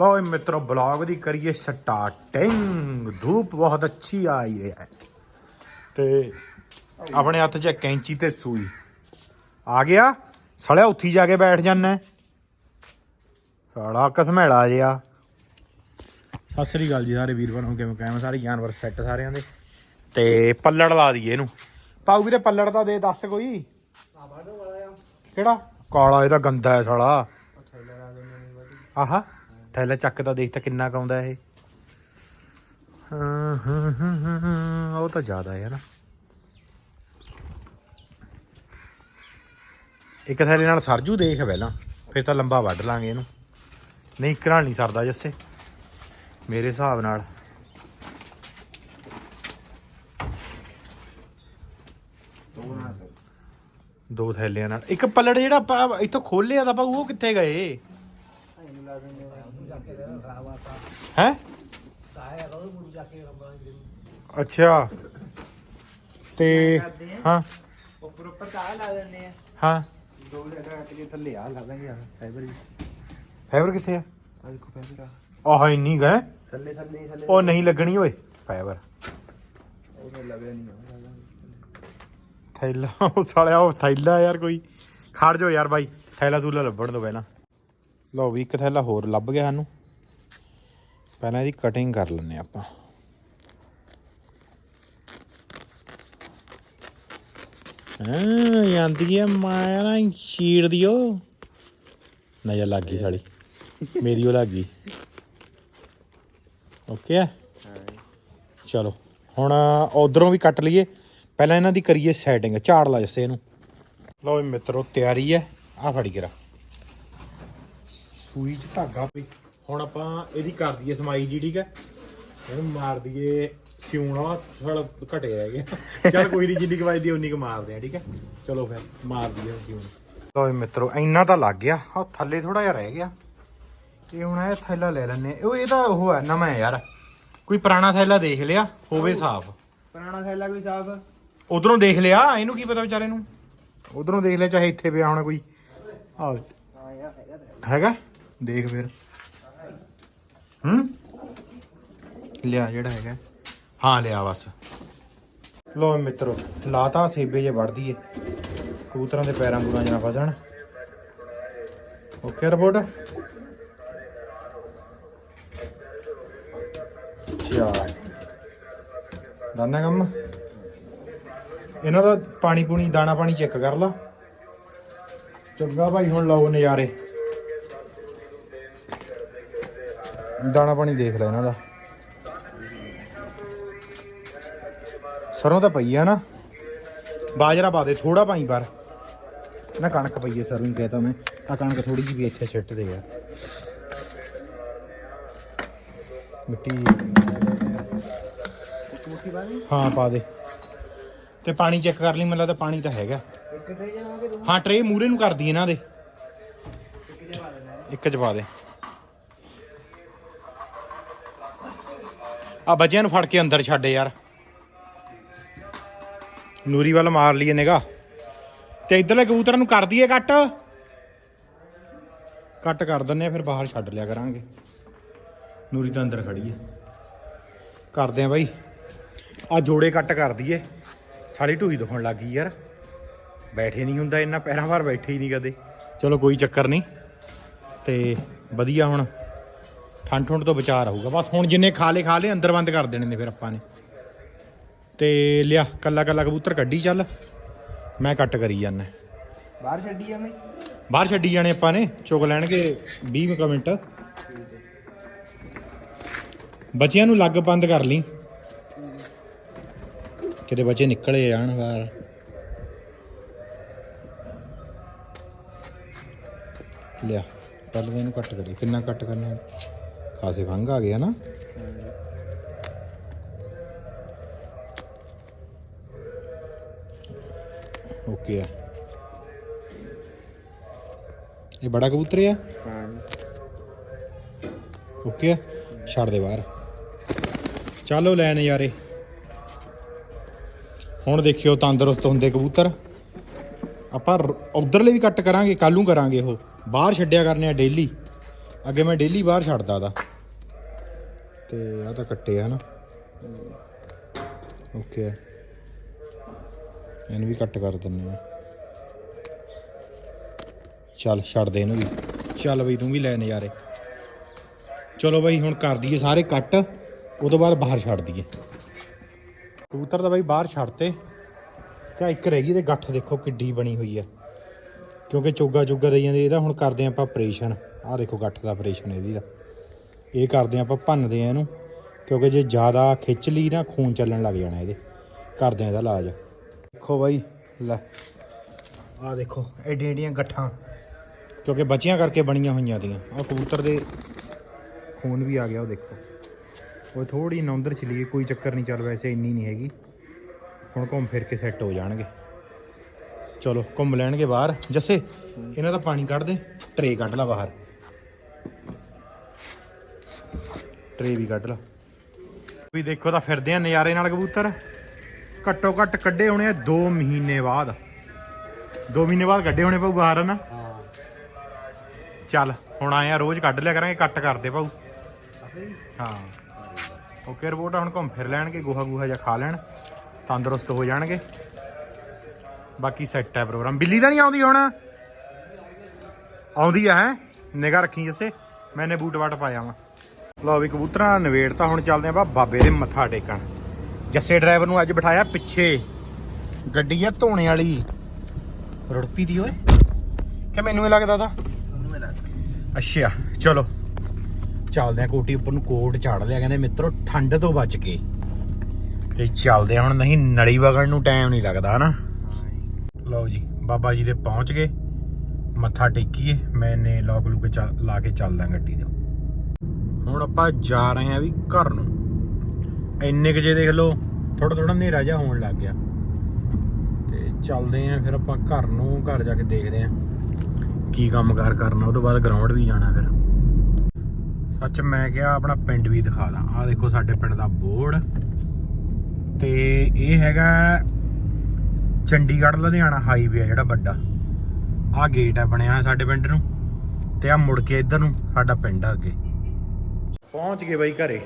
ਲਓ ਜੀ ਮਿੱਤਰੋ ਬਲੌਗ ਦੀ ਕਰੀਏ ਸਟਾਰਟਿੰਗ ਧੂਪ ਬਹੁਤ ਅੱਛੀ ਆਈ ਹੈ। ਤੇ ਆਪਣੇ ਹੱਥ 'ਚ ਕੈਂਚੀ ਤੇ ਸੂਈ। ਆ ਗਿਆ। ਸੜਿਆ ਉੱਥੀ ਜਾ ਕੇ ਬੈਠ ਜਾਣਾ ਸਾੜਾ ਕਸਮੇਲਾ ਜਿਆ ਸਤਿ ਸ੍ਰੀ ਅਕਾਲ ਜੀ ਸਾਰੇ ਵੀਰ ਬਣੋ ਕਿਵੇਂ ਕਾਇਮ? ਸਾਰੇ ਜਾਨਵਰ ਸੈੱਟ ਸਾਰਿਆਂ ਦੇ। ਤੇ ਪੱਲੜ ਲਾ ਦਈਏ ਇਹਨੂੰ। ਪਾਉ ਵੀਰੇ ਪੱਲੜ ਤਾਂ ਦੇ ਦੱਸ ਕੋਈ। ਕਿਹੜਾ? ਕਾਲਾ ਇਹਦਾ ਗੰਦਾ ਹੈ ਸਾਲਾ। ਆਹਾ। ਥੈਲਾ ਚੱਕ ਤਾਂ ਦੇਖ ਤਾਂ ਕਿੰਨਾ ਕੁ ਆਉਂਦਾ ਇਹ। ਹਾਂ, ਹਾਂ, ਹਾਂ, ਉਹ ਤਾਂ ਜ਼ਿਆਦਾ ਹੈ ਨਾ। ਇੱਕ ਥੈਲੇ ਨਾਲ ਸਰਜੂ ਦੇਖ ਪਹਿਲਾਂ ਫਿਰ ਤਾਂ ਲੰਬਾ ਵੱਢ ਲਾਂਗੇ ਇਹਨੂੰ। ਨਹੀਂ ਘਰਾਂ ਨਹੀਂ ਸਰਦਾ ਜੱਸੇ। ਮੇਰੇ ਹਿਸਾਬ ਨਾਲ। ਦੋ ਥੈਲਿਆਂ ਨਾਲ। ਇੱਕ ਪੱਲੜ ਜਿਹੜਾ ਆਪਾਂ ਇੱਥੋਂ ਖੋਲਿਆ ਤਾਂ ਆਪਾਂ ਉਹ ਕਿੱਥੇ ਗਏ? ਹੈ ਅੱਛਾ ਤੇ ਹਾਂ ਉੱਪਰ ਉੱਪਰ ਕਾਹ ਲਾ ਦਿੰਦੇ ਆ ਹਾਂ ਦੋ ਜਗ੍ਹਾ ਤੇ ਥੱਲੇ ਆ ਲਾ ਦਾਂਗੇ ਆ ਫਾਈਬਰ ਫਾਈਬਰ ਕਿੱਥੇ ਆ? ਆ ਦੇਖੋ ਫਾਈਬਰ ਆ ਆਹ ਇੰਨੀ ਗਏ ਥੱਲੇ ਥੱਲੇ ਥੱਲੇ ਉਹ ਨਹੀਂ ਲੱਗਣੀ ਓਏ, ਫਾਈਬਰ। ਉਹ ਲੱਗਿਆ ਨਹੀਂ ਥੈਲਾ, ਉਹ ਸਾਲਿਆ, ਉਹ ਥੈਲਾ ਯਾਰ ਕੋਈ। ਖੜ ਜਾਓ ਯਾਰ ਬਾਈ, ਥੈਲਾ ਤੂਲਾ ਲੱਭਣ ਤੋਂ ਪਹਿਲਾਂ। ਲਓ ਵੀ ਇੱਕ ਥੈਲਾ ਹੋਰ ਲੱਭ ਗਿਆ ਸਾਨੂੰ। ਪਹਿਲਾਂ ਇਹਦੀ ਕਟਿੰਗ ਕਰ ਲੈਂਦੇ ਆਪਾਂ। ਹਾਂ ਜਾਂਦੀ ਹੈ ਮਾਇਆ ਸ਼ੀੜ ਦਿਓ ਨਜ਼ਰ ਲੱਗ ਗਈ ਸਾਲੀ। ਮੇਰੀ ਉਹ ਲੱਗ ਗਈ। ਓਕੇ ਆ? ਚਲੋ, ਹੁਣ ਉਧਰੋਂ ਵੀ ਕੱਟ ਲਈਏ। ਪਹਿਲਾਂ ਇਹਨਾਂ ਦੀ ਕਰੀਏ ਸੈਟਿੰਗ ਝਾੜ ਲਾ ਜੱਸੇ ਇਹਨੂੰ। ਲਓ ਵੀ ਮਿੱਤਰੋ, ਤਿਆਰੀ ਹੈ। ਆ ਫੜੀ ਕਰਾ। ਸੂਈ ਚ ਧਾਗਾ ਪਈ ਹੁਣ ਆਪਾਂ ਇਹਦੀ ਕਰ ਦਈਏ ਸਮਾਈ ਜੀ ਠੀਕ ਹੈ? ਇਹਨੂੰ ਮਾਰ ਦਈਏ ਸਿਉਣਾ ਥੋੜਾ ਘਟੇ ਰਹਿ ਗਿਆ ਚਲ ਕੋਈ ਨਹੀਂ ਜਿੰਨੀ ਕੁ ਵੱਜਦੀ ਉਨੀ ਕੁ ਮਾਰਦੇ ਆ ਠੀਕ ਹੈ? ਚਲੋ ਫਿਰ ਮਾਰ ਦਈਏ ਸਿਉਣਾ। ਵੀ ਮਿੱਤਰੋ ਇੰਨਾ ਤਾਂ ਲੱਗ ਗਿਆ। ਆ ਥੱਲੇ ਥੋੜਾ ਜਿਹਾ ਰਹਿ ਗਿਆ। ਇਹ ਹੁਣ ਇਹ ਥੈਲਾ ਲੈ ਲੈਣੇ ਉਹ ਇਹਦਾ ਉਹ ਹੈ ਨਵਾਂ ਯਾਰ। ਕੋਈ ਪੁਰਾਣਾ ਥੈਲਾ ਦੇਖ ਲਿਆ ਹੋਵੇ ਸਾਫ਼। ਪੁਰਾਣਾ ਥੈਲਾ ਕੋਈ ਸਾਫ਼? ਉਧਰੋਂ ਦੇਖ ਲਿਆ ਇਹਨੂੰ ਕੀ ਪਤਾ ਵਿਚਾਰੇ ਨੂੰ? ਉਧਰੋਂ ਦੇਖ ਲਿਆ ਚਾਹੇ ਇੱਥੇ ਪਿਆ ਹੋਣਾ ਕੋਈ। ਆ ਹੈਗਾ? ਦੇਖ ਫਿਰ। ਹੂੰ? ਲਿਆ ਜਿਹੜਾ ਹੈਗਾ। ਹਾਂ ਲਿਆ ਬਸ। ਲੋ ਮਿੱਤਰੋ ਲਾਤਾ ਸੇਬੇ ਜੇ ਵੜ ਦਈਏ ਕਬੂਤਰਾਂ ਦੇ ਪੈਰਾਂ ਪੂਰਾਂ ਜਨਾ ਫਸਣ ਓਕੇ ਰਿਪੋਰਟ। ਚਾ। ਦਾਨਾ ਕੰਮ। ਇਹਨਾਂ ਦਾ ਪਾਣੀ ਪੂਣੀ ਦਾਣਾ ਪਾਣੀ ਚੈੱਕ ਕਰ ਲਾ। ਚੰਗਾ ਭਾਈ ਹੁਣ ਲਓ ਨਜ਼ਾਰੇ। ਦਾਣਾ ਪਾਣੀ ਦੇਖ ਲੈ ਇਹਨਾਂ ਦਾ। ਸਰੋਂ ਤਾਂ ਪਈ ਆ ਨਾ। ਬਾਜਰਾ ਪਾ ਦੇ ਥੋੜਾ ਪਾਈ ਪਰ। ਨਾ ਕਣਕ ਪਈ ਹੈ ਸਰੋਂ ਹੀ ਕਹਿਤਾ ਮੈਂ। ਆ ਕਣਕ ਥੋੜੀ ਜਿਹੀ ਵੀ ਇੱਥੇ ਛਿੱਟ ਦੇ ਆ। ਮਿੱਟੀ ਹਾਂ, ਪਾ ਦੇ। ਤੇ ਪਾਣੀ ਚੈੱਕ ਕਰ ਲਈ, ਮੈਨੂੰ ਲੱਗਦਾ ਪਾਣੀ ਤਾਂ ਹੈਗਾ। ਹਾਂ, ਟਰੇ ਮੂਰੇ ਨੂੰ ਕਰਦੀ ਇਹਨਾਂ ਦੇ। ਇੱਕ ਚ ਪਾ ਦੇ। ਆ ਬੱਚਿਆਂ ਨੂੰ ਫੜ ਕੇ ਅੰਦਰ ਛੱਡ ਯਾਰ। ਨੂਰੀ ਵੱਲ ਮਾਰ ਲਈਏ ਨਿਗਾ ਤੇ ਇਧਰਲੇ ਕਬੂਤਰਾਂ ਨੂੰ ਕਰ ਦਈਏ ਕੱਟ। ਕੱਟ ਕਰ ਦਿੰਨੇ ਆ, ਫਿਰ ਬਾਹਰ ਛੱਡ ਲਿਆ ਕਰਾਂਗੇ। ਨੂਰੀ ਤਾਂ ਅੰਦਰ ਖੜੀ ਹੈ ਕਰਦੇ ਆ ਬਾਈ। ਆ ਜੋੜੇ ਕੱਟ ਕਰ ਦਈਏ। ਸਾਡੀ ਢੂਈ ਦੁਖਣ ਲੱਗ ਗਈ ਯਾਰ। ਬੈਠੇ ਨਹੀਂ ਹੁੰਦਾ, ਇੰਨਾ ਪੈਰਾਂ ਭਾਰ ਬੈਠੇ ਹੀ ਨਹੀਂ ਕਦੇ। ਚਲੋ ਕੋਈ ਚੱਕਰ ਨਹੀਂ। ਤੇ ਵਧੀਆ ਹੁਣ। ਠੰਡ ਠੁੰਡ ਤੋਂ ਬਚਾ ਰਹੂਗਾ। ਬਸ ਹੁਣ ਜਿੰਨੇ ਖਾ ਲੇ ਖਾ ਲੇ ਅੰਦਰ ਬੰਦ ਕਰ ਦੇਣੇ ਨੇ ਫਿਰ ਆਪਾਂ ਨੇ। ਤੇ ਲਿਆ ਕੱਲਾ ਕੱਲਾ ਕਬੂਤਰ ਕੱਢੀ ਚੱਲ। ਮੈਂ ਕੱਟ ਕਰੀ ਜਾਂਦਾ। ਬਾਹਰ ਛੱਡੀ ਮੈਂ। ਬਾਹਰ ਛੱਡੀ ਜਾਣੇ ਆਪਾਂ ਨੇ ਚੁਗ ਲੈਣਗੇ 20 ਕੁ ਮਿੰਟ। ਬੱਚਿਆਂ ਨੂੰ ਲੱਗ ਬੰਦ ਕਰ ਲਈ। ਕਿਤੇ ਬੱਚੇ ਨਿਕਲੇ ਜਾਣ ਬਾਹਰ। ਲਿਆ ਪਹਿਲਾਂ ਤਾਂ ਇਹਨੂੰ ਕੱਟ ਕਰੀ। ਕਿੰਨਾ ਕੱਟ ਕਰਨਾ? ਖਾਸੇ ਭੰਗ ਆ ਗਿਆ ਨਾ। ਓਕੇ ਆ। ਇਹ ਬੜਾ ਕਬੂਤਰ ਆ। ਹਾਂ ਓਕੇ ਛੱਡ ਦੇ ਬਾਹਰ। ਚਲੋ ਲੈ ਨਜ਼ਾਰੇ। ਹੁਣ ਦੇਖਿਓ ਤੰਦਰੁਸਤ ਹੁੰਦੇ ਕਬੂਤਰ। ਆਪਾਂ ਉਧਰਲੇ ਵੀ ਕੱਟ ਕਰਾਂਗੇ ਕੱਲੂ ਕਰਾਂਗੇ ਉਹ। ਬਾਹਰ ਛੱਡਿਆ ਕਰਨੇ ਆ ਡੇਲੀ। ਅੱਗੇ ਮੈਂ ਡੇਲੀ ਬਾਹਰ ਛੱਡਦਾ ਦਾ ਤੇ ਆ ਤਾਂ ਕੱਟੇ ਆ ਨਾ। ਓਕੇ ਇਹਨੂੰ ਵੀ ਕੱਟ ਕਰ ਦਿੰਨੇ ਆ। ਚੱਲ, ਛੱਡ ਦੇ ਇਹਨੂੰ ਵੀ। ਚੱਲ ਬਈ, ਤੂੰ ਵੀ ਲੈ ਨਜ਼ਾਰੇ। ਚਲੋ ਬਈ, ਹੁਣ ਕਰ ਦਈਏ ਸਾਰੇ ਕੱਟ। ਉਹ ਤੋਂ ਬਾਅਦ ਬਾਹਰ ਛੱਡ ਦਈਏ। ਕਬੂਤਰ ਤਾਂ ਬਈ ਬਾਹਰ ਛੱਡਤੇ। ਤੇ ਆਹ ਇੱਕ ਰਹਿ ਗਈ ਤੇ ਗੱਠ ਦੇਖੋ ਕਿੱਡੀ ਬਣੀ ਹੋਈ ਆ। ਕਿਉਂਕਿ ਚੋਗਾ ਚੋਗਾ ਦੇਈ ਜਾਂਦੇ ਇਹਦਾ ਹੁਣ ਕਰਦੇ ਆਪਾਂ ਆਪਰੇਸ਼ਨ ਆਹ ਦੇਖੋ ਗੱਠ ਦਾ ਆਪਰੇਸ਼ਨ ਇਹਦੀ ਦਾ। ਇਹ ਕਰਦੇ ਆਪਾਂ ਭੰਨਦੇ ਆ ਇਹਨੂੰ ਕਿਉਂਕਿ ਜੇ ਜ਼ਿਆਦਾ ਖਿੱਚ ਲਈ ਨਾ ਖੂਨ ਚੱਲਣ ਲੱਗ ਜਾਣਾ ਇਹਦੇ। ਕਰਦੇ ਆ ਇਹਦਾ ਇਲਾਜ। ਦੇਖੋ ਬਾਈ ਲੈ ਆਹ ਦੇਖੋ ਐਡੀਆਂ ਐਡੀਆਂ ਗੱਠਾਂ। ਕਿਉਂਕਿ ਬੱਚਿਆਂ ਕਰਕੇ ਬਣੀਆਂ ਹੋਈਆਂ ਦੀਆਂ ਆਹ ਕਬੂਤਰ ਦੇ ਖੂਨ ਵੀ ਆ ਗਿਆ ਉਹ ਦੇਖੋ। ਉਹ ਥੋੜੀ ਨੌਂਦਰ ਚਲੀ ਕੋਈ ਚੱਕਰ ਨਹੀਂ ਚੱਲ ਵੈਸੇ ਇੰਨੀ ਨਹੀਂ ਹੈਗੀ। ਹੁਣ ਘੁੰਮ ਫਿਰ ਕੇ ਸੈੱਟ ਹੋ ਜਾਣਗੇ। ਚਲੋ ਘੁੰਮ ਲੈਣਗੇ ਬਾਹਰ। ਜੱਸੇ ਇਹਨਾਂ ਦਾ ਪਾਣੀ ਕੱਢ ਦੇ ਟਰੇ ਕੱਢ ਲਾ ਬਾਹਰ। ਟਰੇ ਵੀ ਕੱਢ ਲਾ। ਵੀ ਦੇਖੋ ਤਾਂ ਫਿਰਦੇ ਆ ਨਜ਼ਾਰੇ ਨਾਲ ਕਬੂਤਰ। ਘੱਟੋ ਘੱਟ ਕੱਢੇ ਹੋਣੇ ਆ 2 ਮਹੀਨੇ ਬਾਅਦ। 2 ਮਹੀਨੇ ਬਾਅਦ ਕੱਢੇ ਹੋਣੇ ਭਾਊ ਬਾਹਰ ਨਾ ਹਾਂ ਚੱਲ, ਹੁਣ ਆਏ ਆ ਰੋਜ਼ ਕੱਢ ਲਿਆ ਕਰਾਂਗੇ, ਕੱਟ ਕਰਦੇ ਭਾਊ ਹਾਂ। ਓਕੇ, ਰਿਪੋਰਟ ਹੁਣ ਘੁੰਮ ਫਿਰ ਲੈਣਗੇ, ਗੋਹਾ ਗੋਹਾ ਜਾਂ ਖਾ ਲੈਣ, ਤੰਦਰੁਸਤ ਹੋ ਜਾਣਗੇ। ਬਾਕੀ ਸੈੱਟ ਹੈ ਪ੍ਰੋਗਰਾਮ ਬਿੱਲੀ ਤਾਂ ਨਹੀਂ ਆਉਂਦੀ ਹੁਣ। ਆਉਂਦੀ ਆ, ਹੈ? ਨਿਗਾ ਰੱਖੀ ਜੱਸੇ। ਮੈਨੇ ਬੂਟ ਵਾਟ ਪਾਇਆ ਵਾ। ਲਓ ਵੀ ਕਬੂਤਰਾਂ ਨਵੇੜ ਤਾਂ ਹੁਣ ਚੱਲਦੇ ਆ ਬਾ ਬਾਬੇ ਦੇ ਮੱਥਾ ਟੇਕਣ। ਜੱਸੇ ਡਰਾਈਵਰ ਨੂੰ ਅੱਜ ਬਿਠਾਇਆ ਪਿੱਛੇ। ਗੱਡੀ ਆ ਧੋਣੇ ਵਾਲੀ। ਰੁੜਪੀ ਦੀ ਓਏ। ਕਿ ਮੈਨੂੰ ਇਹ ਲੱਗਦਾ ਤਾਂ? ਤੁਹਾਨੂੰ ਇਹ ਲੱਗ ਅੱਛਾ ਚਲੋ। ਚੱਲਦੇ ਆ ਕੋਟੀ ਉੱਪਰ ਨੂੰ ਕੋਟ ਝਾੜ ਲਿਆ। ਕਹਿੰਦੇ ਮਿੱਤਰੋ ਠੰਡ ਤੋਂ ਬਚ ਕੇ। ਤੇ ਚੱਲਦੇ ਆ ਹੁਣ ਨਹੀਂ ਨਲੀ ਵਗਣ ਨੂੰ ਟਾਈਮ ਨਹੀਂ ਲੱਗਦਾ ਹਨਾ? ਲਓ ਜੀ ਬਾਬਾ ਜੀ ਦੇ ਪਹੁੰਚ ਗਏ। ਮੱਥਾ ਟੇਕੀਏ। ਮੈਨੇ ਲੋਕ ਲੂਕ ਲਾ ਕੇ ਚੱਲਦਾ ਗੱਡੀ ਦੇ ਹੁਣ ਆਪਾਂ ਜਾ ਰਹੇ ਹਾਂ ਵੀ ਘਰ ਨੂੰ। ਇੰਨੇ ਕੁ ਜੇ ਦੇਖ ਲਓ ਥੋੜਾ ਥੋੜਾ ਹਨੇਰਾ ਜਿਹਾ ਹੋਣ ਲੱਗ ਗਿਆ। ਤੇ ਚੱਲਦੇ ਆ ਫਿਰ ਆਪਾਂ ਘਰ ਨੂੰ, ਘਰ ਜਾ ਕੇ ਦੇਖਦੇ ਆ ਕੀ ਕੰਮਕਾਰ ਕਰਨਾ, ਉਹ ਤੋਂ ਬਾਅਦ ਗਰਾਊਂਡ ਵੀ ਜਾਣਾ ਫਿਰ। ਸੱਚ ਮੈਂ ਕਿਹਾ ਆਪਣਾ ਪਿੰਡ ਵੀ ਦਿਖਾ ਦਾਂ। ਆਹ ਦੇਖੋ ਸਾਡੇ ਪਿੰਡ ਦਾ ਬੋਰਡ। ਤੇ ਇਹ ਹੈਗਾ ਚੰਡੀਗੜ੍ਹ, ਲੁਧਿਆਣਾ ਹਾਈਵੇ ਆ ਜਿਹੜਾ ਵੱਡਾ। ਆਹ ਗੇਟ ਆ ਬਣਿਆ ਹੋਇਆ ਸਾਡੇ ਪਿੰਡ ਨੂੰ। ਤੇ ਆ ਮੁੜ ਕੇ ਇੱਧਰ ਨੂੰ, ਸਾਡਾ ਪਿੰਡ ਆ ਅੱਗੇ। ਪਹੁੰਚ ਗਏ ਬਾਈ ਘਰੇ।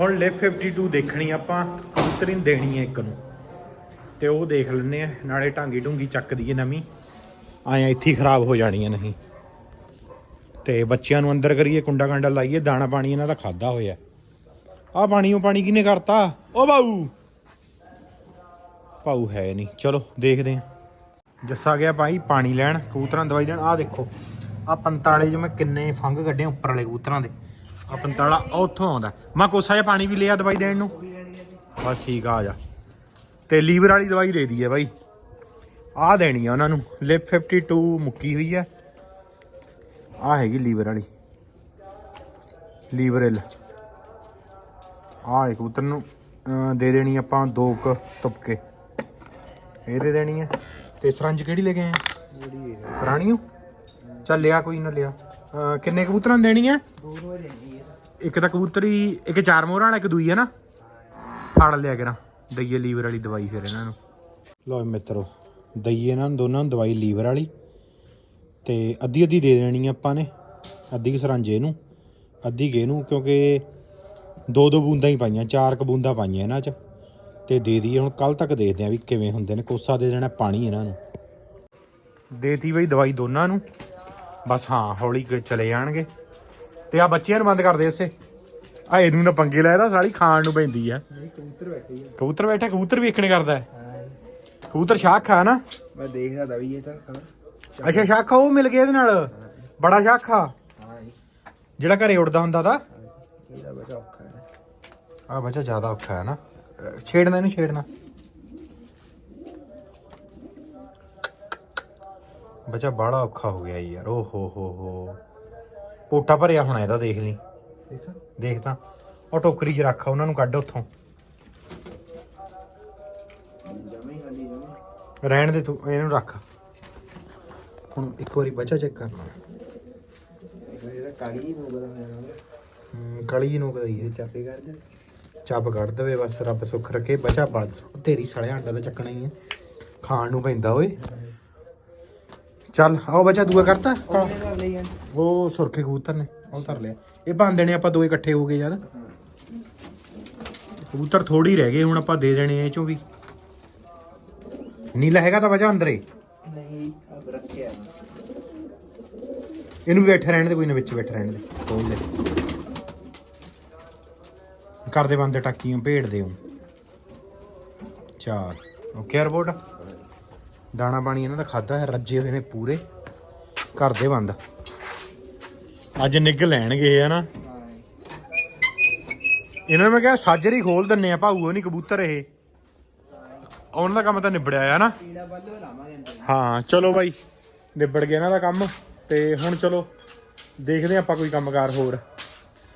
ਹੁਣ ਲਿਫ 52 ਦੇਖਣੀ ਆਪਾਂ ਕਬੂਤਰੀ ਨੂੰ ਦੇਣੀ ਹੈ ਇੱਕ ਨੂੰ। ਤੇ ਉਹ ਦੇਖ ਲੈਣੇ ਆ, ਨਾਲੇ ਢਾਂਗੀ ਢੁੰਗੀ ਚੱਕ ਦਈਏ ਨਵੀਂ। ਆਇਆ ਇੱਥੇ ਖਰਾਬ ਹੋ ਜਾਣੀਆਂ ਨਹੀਂ। ਤੇ ਬੱਚਿਆਂ ਨੂੰ ਅੰਦਰ ਕਰੀਏ, ਕੁੰਡਾ ਕਾਂਡਾ ਲਾਈਏ, ਦਾਣਾ ਪਾਣੀ ਇਹਨਾਂ ਦਾ ਖਾਦਾ ਹੋਇਆ। ਆਹ ਪਾਣੀ, ਉਹ ਪਾਣੀ ਕਿਹਨੇ ਕਰਤਾ? ਓ ਬਾਊ! ਪਾਉ ਹੈ ਨਹੀਂ। ਚਲੋ, ਦੇਖਦੇ ਹਾਂ ਜੱਸਾ ਗਿਆ ਭਾਈ ਪਾਣੀ ਲੈਣ, ਕਬੂਤਰਾਂ ਦਵਾਈ ਦੇਣ ਆਹ ਦੇਖੋ, ਆਹ ਪੰਤਾਲੇ ਜੋ ਮੈਂ ਕਿੰਨੇ ਫੰਗ ਕੱਢੇ ਉੱਪਰ ਵਾਲੇ ਕਬੂਤਰਾਂ ਦੇ। ਆਹ ਪੰਤਾਲਾ ਉਹ ਉੱਥੋਂ ਆਉਂਦਾ। ਮੈਂ ਕੋਸਾ ਜਿਹਾ ਪਾਣੀ ਵੀ ਲਿਆ ਦਵਾਈ ਦੇਣ ਨੂੰ। ਬਸ ਠੀਕ ਆ ਆ ਜਾ। ਤੇ ਲੀਵਰ ਵਾਲੀ ਦਵਾਈ ਦੇ ਦਈਏ ਬਾਈ। ਆਹ ਦੇਣੀ ਆ ਉਹਨਾਂ ਨੂੰ। ਲਿਪ 52 ਮੁੱਕੀ ਹੋਈ ਆ। ਆਹ ਹੈਗੀ ਲੀਵਰ ਵਾਲੀ। ਲੀਵਰ ਇਲ। ਇੱਕ ਕਬੂਤਰ ਨੂੰ ਦੇ ਦੇਣੀ ਆਪਾਂ ਦੋ ਕ ਤੁਪਕੇ। ਇਹ ਦੇ ਦੇਣੀ ਹੈ ਤੇ ਸਰੰਜ ਕਿਹੜੀ ਲੈ ਕੇ ਆਏ ਪੁਰਾਣੀ ਚੱਲ ਲਿਆ, ਕੋਈ ਨਾ ਲਿਆ। ਅਹ, ਕਿੰਨੇ ਕਬੂਤਰਾਂ ਨੂੰ ਦੇਣੀ ਹੈ? ਦੋ ਹੈ ਇੱਕ ਤਾਂ ਕਬੂਤਰੀ ਇੱਕ ਚਾਰ ਮੋਹਰਾਂ ਵਾਲਾ ਇੱਕ ਦੂਈ ਹੈ ਨਾ? ਫੜ ਲਿਆ ਕਰਾਂ। ਦਈਏ ਲੀਵਰ ਵਾਲੀ ਦਵਾਈ ਫਿਰ ਇਹਨਾਂ ਨੂੰ। ਲਓ ਮਿੱਤਰੋ ਦਈਏ ਇਹਨਾਂ ਨੂੰ ਦੋਨਾਂ ਨੂੰ ਦਵਾਈ ਲੀਵਰ ਵਾਲੀ। ਤੇ ਅੱਧੀ ਅੱਧੀ ਦੇ ਦੇਣੀ ਆ ਆਪਾਂ ਨੇ ਅੱਧੀ ਸਰਾਂਜੇ ਨੂੰ ਅੱਧੀ ਗੇ ਨੂੰ ਕਿਉਂਕਿ ਦੋ ਦੋ ਬੂੰਦਾਂ ਹੀ ਪਾਈਆਂ ਚਾਰ ਕ ਬੂੰਦਾਂ ਪਾਈਆਂ ਇਹਨਾਂ 'ਚ। ਤੇ ਦੇ ਦਈਏ ਹੁਣ ਕੱਲ ਤੱਕ ਦੇਖਦੇ ਆ ਵੀ ਕਿਵੇਂ ਹੁੰਦੇ ਨੇ। ਕੋਸਾ ਦੇ ਦੇਣਾ ਪਾਣੀ ਇਹਨਾਂ ਨੂੰ। ਦੇਤੀ ਬਈ ਦਵਾਈ ਦੋਨਾਂ ਨੂੰ। ਬਸ ਹਾਂ ਹੌਲੀ ਚਲੇ ਜਾਣਗੇ। ਤੇ ਆ ਬੱਚਿਆਂ ਨੂੰ ਬੰਦ ਕਰ ਦੇ ਇਸੇ। ਆ ਇਹਨੂੰ ਨਾ ਪੰਗੇ ਲੈਦਾ ਸਾਲੀ ਖਾਣ ਨੂੰ ਪੈਂਦੀ ਆ। ਕਬੂਤਰ ਬੈਠੇ ਕਬੂਤਰ ਬੈਠਾ ਕਬੂਤਰ ਵੇਖਣੇ ਕਰਦਾ ਹੈ। ਕਬੂਤਰ ਸ਼ਾਖ ਆ ਨਾ। ਮੈਂ ਦੇਖਦਾ ਦਾ ਵੀ ਇਹ ਤਾਂ ਖਬਰ ਅੱਛਾ ਸ਼ਾਖਾ ਉਹ ਮਿਲ ਗਿਆ ਇਹਦੇ ਨਾਲ। ਬੜਾ ਸ਼ਾਖਾ ਜੀ। ਜਿਹੜਾ ਘਰੇ ਉੜਦਾ ਹੁੰਦਾ ਦਾ ਇਹਦਾ ਔਖਾ ਹੈ। ਆ ਬੱਚਾ ਜ਼ਿਆਦਾ ਔਖਾ ਹੈ ਨਾ। ਛੇੜਨਾ ਇਹਨੂੰ ਛੇੜਨਾ। ਬੱਚਾ ਬੜਾ ਔਖਾ ਹੋ ਗਿਆ ਯਾਰ ਓ ਹੋ ਹੋ ਹੋ। ਪੋਟਾ ਭਰਿਆ ਹੋਣਾ ਇਹਦਾ ਦੇਖ ਲਈ। ਦੇਖਾ। ਦੇਖ ਤਾਂ। ਉਹ ਟੋਕਰੀ 'ਚ ਰੱਖ ਉਹਨਾਂ ਨੂੰ ਕੱਢ ਉੱਥੋਂ। ਰਹਿਣ ਦੇ ਤੂੰ ਇਹਨੂੰ ਰੱਖ। ਹੁਣ ਇੱਕ ਵਾਰੀ ਬੱਚਾ ਚੈੱਕ ਕਰਨਾ ਇਹਦਾ ਕਾਲੀ ਨੂੰ ਬੜਾ ਹੋਇਆ ਕਲੀ ਨੂੰ ਕਹੀ ਇਹ ਚਾਪੇ ਕਰ ਦੇ। ਚੱਪ ਕੱਢ ਦੇਵੇ ਬਸ ਰੱਬ ਸੁੱਖ ਰੱਖੇ। ਬਚਾ ਉਹ ਤੇਰੀ ਸੜਿਆ ਆਂਡਾ ਤਾਂ ਚੱਕਣਾ ਹੀ ਹੈ। ਖਾਣ ਨੂੰ ਪੈਂਦਾ ਓਏ। ਚੱਲ ਆਓ ਬੱਚਾ ਦੂਆ ਕਰਤਾ? ਉਹ ਸੁਰਖੇ ਕਬੂਤਰ ਨੇ ਉਹ ਧਰ ਲਿਆ। ਇਹ ਬੰਦੇ ਨੇ ਆਪਾਂ ਦੋਏ ਇਕੱਠੇ ਹੋ ਗਏ ਜਦ ਕਬੂਤਰ ਥੋੜੀ ਰਹਿ ਗਏ ਹੁਣ ਆਪਾਂ ਦੇ ਦੇਣੇ ਇਹ ਚੋਂ ਵੀ। ਨੀਲਾ ਹੈਗਾ ਤਾਂ ਵਜਾ ਅੰਦਰੇ? ਨਹੀਂ ਅਬ ਰੱਖਿਆ ਇਹਨੂੰ ਵੀ ਬੈਠੇ ਰਹਿਣ ਦੇ ਕੋਈ ਨਾ ਵਿੱਚ ਬੈਠੇ ਰਹਿਣ ਦੇ ਖੋਲ ਦੇ ਕਰਦੇ ਬੰਦੇ ਟਾਕੀਆਂ ਭੇੜਦੇ ਹੂੰ ਚਾਰ। Okay report? ਦਾਣਾ ਪਾਣੀ ਇਹਨਾਂ ਦਾ ਖਾਦਾ ਹੈ, ਰੱਜੇ ਹੋਏ ਨੇ ਪੂਰੇ। ਘਰ ਦੇ ਬੰਦ। ਅੱਜ ਨਿੱਗ ਲੈਣਗੇ ਹਨਾ? ਇਹਨਾਂ ਨੂੰ ਮੈਂ ਕਿਹਾ ਸਾਜਰੀ ਖੋਲ ਦਿੰਨੇ ਆ, ਭਾਊ, ਉਹ ਨਹੀਂ ਕਬੂਤਰ ਇਹ। ਉਹਨਾਂ ਦਾ ਕੰਮ ਤਾਂ ਨਿਬੜਿਆ ਆ ਨਾ ਹਾਂ, ਚਲੋ ਬਾਈ, ਨਿਬੜ ਗਿਆ ਇਹਨਾਂ ਦਾ ਕੰਮ। ਤੇ ਹੁਣ ਚਲੋ, ਦੇਖਦੇ ਆਪਾਂ ਕੋਈ ਕੰਮਕਾਰ ਹੋਰ।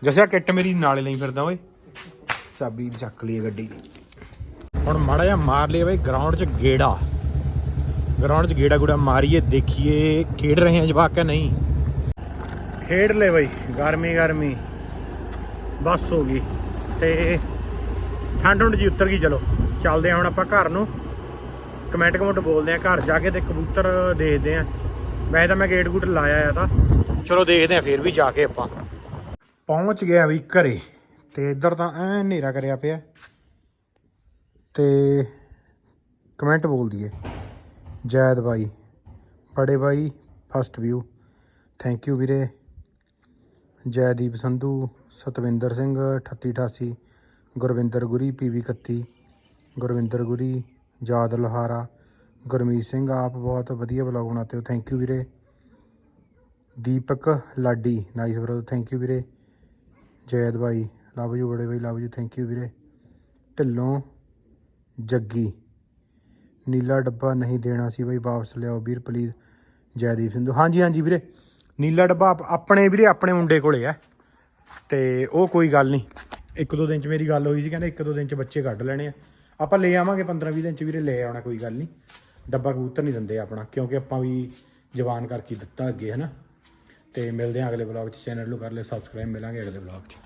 ਜਸਿਆ, ਕਿੱਟ ਮੇਰੀ ਨਾਲੇ ਲਈ ਫਿਰਦਾ, ਓਏ। ਚਾਬੀ ਚੱਕ ਲਈ ਗੱਡੀ। ਦੀ ਹੁਣ ਮਾੜਾ ਜਿਹਾ ਮਾਰ ਲਿਆ ਬਈ ਗਰਾਊਂਡ 'ਚ ਗੇੜਾ। ਗਰਾਊਂਡ 'ਚ ਗੇੜਾ ਗੁੜਾ ਮਾਰੀਏ ਦੇਖੀਏ ਖੇਡ ਰਹੇ ਆ ਜਵਾਕ ਨਹੀਂ। ਖੇਡ ਲੈ ਬਾਈ ਗਰਮੀ ਗਰਮੀ। ਬਸ ਹੋ ਗਈ। ਤੇ ਠੰਡ ਠੰਡ ਜੀ ਉਤਰ ਗਈ ਚਲੋ। ਚੱਲਦੇ ਆ ਹੁਣ ਆਪਾਂ ਘਰ ਨੂੰ। ਕਮੈਂਟ ਕਮੈਂਟ ਬੋਲਦੇ ਆ ਘਰ ਜਾ ਕੇ ਤੇ ਕਬੂਤਰ ਦੇਖਦੇ ਆ ਵੈਸੇ ਤਾਂ ਮੈਂ ਗੇਟ ਗੂਟ ਲਾਇਆ ਆ ਤਾਂ। ਚਲੋ ਦੇਖਦੇ ਆ ਫੇਰ ਵੀ ਜਾ ਕੇ ਆਪਾਂ। ਪਹੁੰਚ ਗਿਆ ਵੀ ਘਰੇ। ਤੇ ਇੱਧਰ ਤਾਂ ਐ ਹਨੇਰਾ ਕਰਿਆ ਪਿਆ। ਤੇ ਕਮੈਂਟ ਬੋਲ ਦਈਏ। ਜੈਦ ਬਾਈ। ਬੜੇ ਬਾਈ ਫਸਟ ਵਿਊ ਥੈਂਕ ਯੂ ਵੀਰੇ। ਜੈਦੀਪ ਸੰਧੂ, ਸਤਵਿੰਦਰ ਸਿੰਘ 3888 ਗੁਰਵਿੰਦਰ ਗੁਰੀ ਪੀਵੀ 31 ਗੁਰਵਿੰਦਰ ਗੁਰੀ, ਯਾਦ ਲਹਾਰਾ। ਗੁਰਮੀਤ ਸਿੰਘ, ਆਪ ਬਹੁਤ ਵਧੀਆ ਬਲੌਗ ਬਣਾਤੇ ਹੋ। ਥੈਂਕ ਯੂ ਵੀਰੇ। Deepak Laddi nice bro thank you ਵੀਰੇ। ਜੈਦ ਬਾਈ ਲਵ ਯੂ ਬੜੇ ਬਾਈ ਲਵ ਯੂ ਥੈਂਕ ਯੂ ਵੀਰੇ। ਢਿੱਲੋਂ, ਜੱਗੀ। ਨੀਲਾ ਡੱਬਾ ਨਹੀਂ ਦੇਣਾ ਸੀ ਬਈ, ਵਾਪਸ ਲਿਆਓ ਵੀਰ ਪਲੀਜ਼ ਜੈਦੀਪ ਸਿੰਧੂ। ਹਾਂਜੀ ਹਾਂਜੀ ਵੀਰੇ, ਨੀਲਾ ਡੱਬਾ ਆਪ- ਆਪਣੇ ਵੀਰੇ, ਆਪਣੇ ਮੁੰਡੇ ਕੋਲੇ ਆ ਤੇ ਉਹ ਕੋਈ ਗੱਲ ਨਹੀਂ। ਇੱਕ ਦੋ ਦਿਨ ਚ ਮੇਰੀ ਗੱਲ ਹੋਈ ਸੀ, ਕਹਿੰਦੇ ਇੱਕ ਦੋ ਦਿਨ ਚ ਬੱਚੇ ਕੱਢ ਲੈਣੇ ਆ। ਆਪਾਂ ਲੈ ਆਵਾਂਗੇ 15 20 ਦਿਨ ਚ ਵੀਰੇ, ਲੈ ਆਉਣਾ ਕੋਈ ਗੱਲ ਨਹੀਂ। ਡੱਬਾ ਕਬੂਤਰ ਨਹੀਂ ਦਿੰਦੇ ਆਪਣਾ, ਕਿਉਂਕਿ ਆਪਾਂ ਵੀ ਜਵਾਨ ਕਰਕੇ ਦਿੱਤਾ ਅੱਗੇ, ਹਨਾ। ਤੇ ਮਿਲਦੇ ਹਾਂ ਅਗਲੇ ਵਲੌਗ ਚ ਚੈਨਲ ਨੂੰ ਕਰ ਲਿਓ ਸਬਸਕ੍ਰਾਈਬ ਮਿਲਾਂਗੇ ਅਗਲੇ ਵਲੌਗ ਚ।